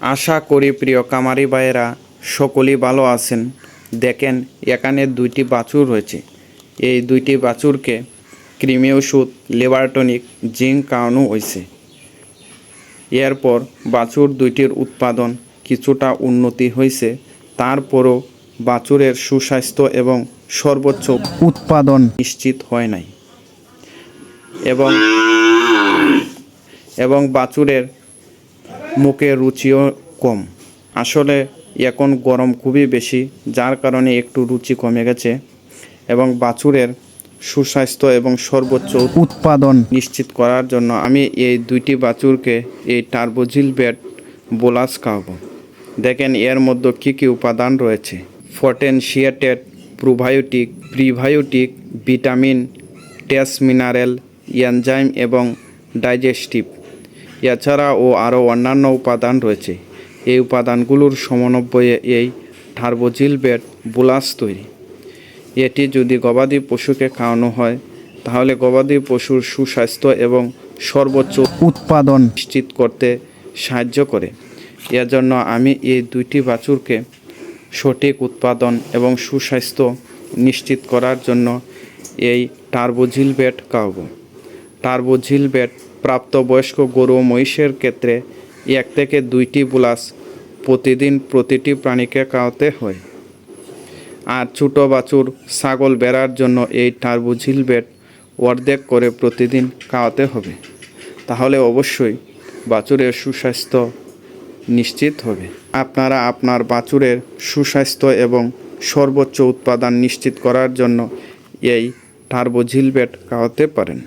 আশা করি প্রিয় কামারি ভাইয়েরা, সকলেই ভালো আছেন। দেখেন, এখানে দুইটি বাছুর রয়েছে। এই দুইটি বাছুরকে কৃমি ওষুধ লেবারটনিক জিঙ্ক খাওয়ানো হয়েছে। এরপর বাছুর দুইটির উৎপাদন কিছুটা উন্নতি হয়েছে। তারপরও বাছুরের সুস্বাস্থ্য এবং সর্বোচ্চ উৎপাদন নিশ্চিত হয় নাই। এবং এবং বাছুরের মুখে রুচিও কম। আসলে এখন গরম খুবই বেশি যার কারণে একটু রুচি কমে গেছে এবং বাছুরের সুস্বাস্থ্য এবং সর্বোচ্চ উৎপাদন। নিশ্চিত করার জন্য আমি এই দুইটি বাছুরকে এই টার্বোজিল বেড বোলাস খাওয়াবো। দেখেন এর মধ্যে কী কী উপাদান রয়েছে। ফটেনশিয়েটেড প্রোবায়োটিক প্রিবায়োটিক ভিটামিন টেস মিনারেল এনজাইম এবং ডাইজেস্টিভ। এছাড়াও আরও অন্যান্য উপাদান রয়েছে। এই উপাদানগুলোর সমন্বয়ে এই টার্বোজিল বেড বোলাস তৈরি। এটি যদি গবাদি পশুকে খাওয়ানো হয় তাহলে গবাদি পশুর সুস্বাস্থ্য এবং সর্বোচ্চ উৎপাদন নিশ্চিত করতে সাহায্য করে। এজন্য আমি এই দুইটি বাছুরকে সঠিক উৎপাদন এবং সুস্বাস্থ্য নিশ্চিত করার জন্য এই টার্বোজিল বেড খাওয়াবো। টার্বোজিল বেড প্রাপ্তবয়স্ক গরু ও মহিষের ক্ষেত্রে এক থেকে দুইটি বুলাস প্রতিদিন প্রতিটি প্রাণীকে খাওয়াতে হয়। আর ছোটো বাছুর, ছাগল বেড়ার জন্য এই টার্বোজিল বেড অর্ধেক করে প্রতিদিন খাওয়াতে হবে। তাহলে অবশ্যই বাছুরের সুস্বাস্থ্য নিশ্চিত হবে। আপনারা আপনার বাছুরের সুস্বাস্থ্য এবং সর্বোচ্চ উৎপাদন নিশ্চিত করার জন্য এই টার্বোজিল বেড খাওয়াতে পারেন।